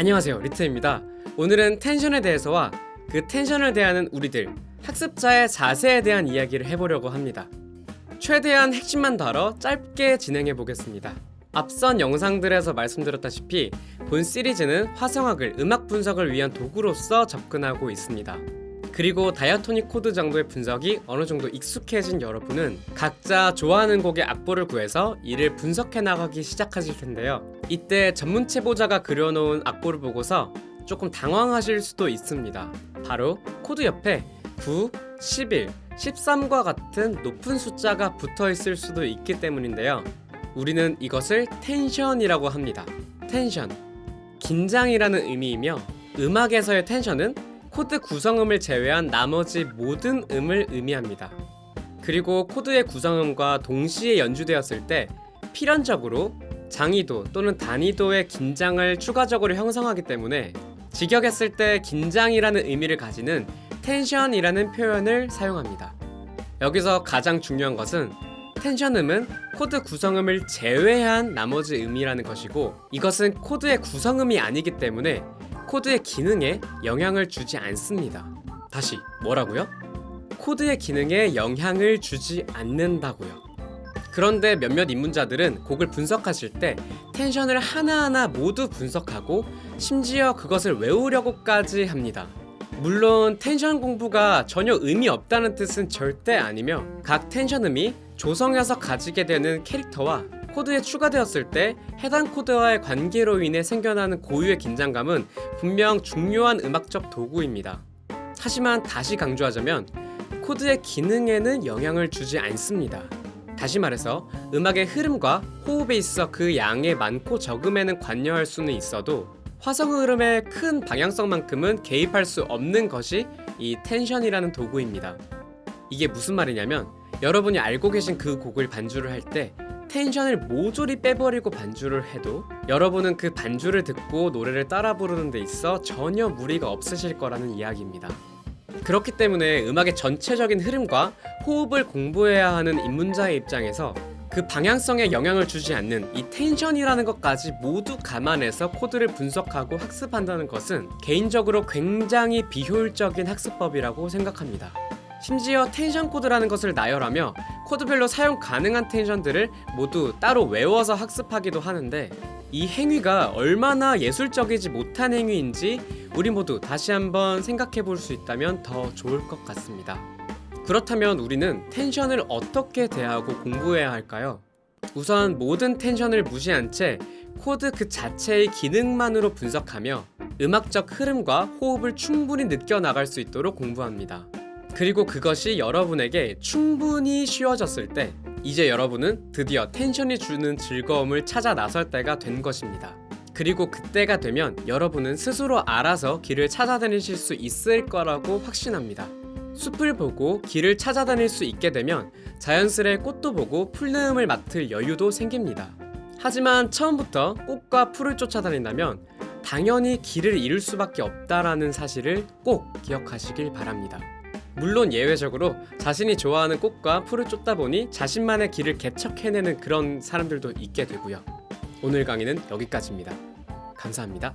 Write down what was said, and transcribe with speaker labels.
Speaker 1: 안녕하세요 리트입니다. 오늘은 텐션에 대해서와 그 텐션을 대하는 우리들 학습자의 자세에 대한 이야기를 해보려고 합니다. 최대한 핵심만 다뤄 짧게 진행해 보겠습니다. 앞선 영상들에서 말씀드렸다시피 본 시리즈는 화성학을 음악 분석을 위한 도구로서 접근하고 있습니다 그리고 다이아토닉 코드 정도의 분석이 어느 정도 익숙해진 여러분은 각자 좋아하는 곡의 악보를 구해서 이를 분석해 나가기 시작하실 텐데요. 이때 전문 채보자가 그려놓은 악보를 보고서 조금 당황하실 수도 있습니다. 바로 코드 옆에 9, 11, 13과 같은 높은 숫자가 붙어 있을 수도 있기 때문인데요. 우리는 이것을 텐션이라고 합니다. 텐션. 긴장이라는 의미이며 음악에서의 텐션은 코드 구성음을 제외한 나머지 모든 음을 의미합니다. 그리고 코드의 구성음과 동시에 연주되었을 때 필연적으로 장이도 또는 단위도의 긴장을 추가적으로 형성하기 때문에 직역했을 때 긴장이라는 의미를 가지는 텐션이라는 표현을 사용합니다. 여기서 가장 중요한 것은 텐션음은 코드 구성음을 제외한 나머지 음이라는 것이고 이것은 코드의 구성음이 아니기 때문에 코드의 기능에 영향을 주지 않습니다. 다시 뭐라고요? 코드의 기능에 영향을 주지 않는다고요. 그런데 몇몇 입문자들은 곡을 분석하실 때 텐션을 하나하나 모두 분석하고 심지어 그것을 외우려고까지 합니다. 물론 텐션 공부가 전혀 의미 없다는 뜻은 절대 아니며 각 텐션음이 조성해서 가지게 되는 캐릭터와 코드에 추가되었을 때 해당 코드와의 관계로 인해 생겨나는 고유의 긴장감은 분명 중요한 음악적 도구입니다. 하지만 다시 강조하자면 코드의 기능에는 영향을 주지 않습니다. 다시 말해서 음악의 흐름과 호흡에 있어 그 양의 많고 적음에는 관여할 수는 있어도 화성 흐름의 큰 방향성만큼은 개입할 수 없는 것이 이 텐션이라는 도구입니다. 이게 무슨 말이냐면 여러분이 알고 계신 그 곡을 반주를 할 때 텐션을 모조리 빼버리고 반주를 해도 여러분은 그 반주를 듣고 노래를 따라 부르는 데 있어 전혀 무리가 없으실 거라는 이야기입니다. 그렇기 때문에 음악의 전체적인 흐름과 호흡을 공부해야 하는 입문자의 입장에서 그 방향성에 영향을 주지 않는 이 텐션이라는 것까지 모두 감안해서 코드를 분석하고 학습한다는 것은 개인적으로 굉장히 비효율적인 학습법이라고 생각합니다. 심지어 텐션 코드라는 것을 나열하며 코드별로 사용 가능한 텐션들을 모두 따로 외워서 학습하기도 하는데 이 행위가 얼마나 예술적이지 못한 행위인지 우리 모두 다시 한번 생각해 볼 수 있다면 더 좋을 것 같습니다. 그렇다면 우리는 텐션을 어떻게 대하고 공부해야 할까요? 우선 모든 텐션을 무시한 채 코드 그 자체의 기능만으로 분석하며 음악적 흐름과 호흡을 충분히 느껴 나갈 수 있도록 공부합니다. 그리고 그것이 여러분에게 충분히 쉬워졌을 때 이제 여러분은 드디어 텐션이 주는 즐거움을 찾아 나설 때가 된 것입니다. 그리고 그때가 되면 여러분은 스스로 알아서 길을 찾아다니실 수 있을 거라고 확신합니다. 숲을 보고 길을 찾아다닐 수 있게 되면 자연스레 꽃도 보고 풀내음을 맡을 여유도 생깁니다. 하지만 처음부터 꽃과 풀을 쫓아다닌다면 당연히 길을 잃을 수밖에 없다라는 사실을 꼭 기억하시길 바랍니다. 물론 예외적으로 자신이 좋아하는 꽃과 풀을 쫓다 보니 자신만의 길을 개척해내는 그런 사람들도 있게 되고요. 오늘 강의는 여기까지입니다. 감사합니다.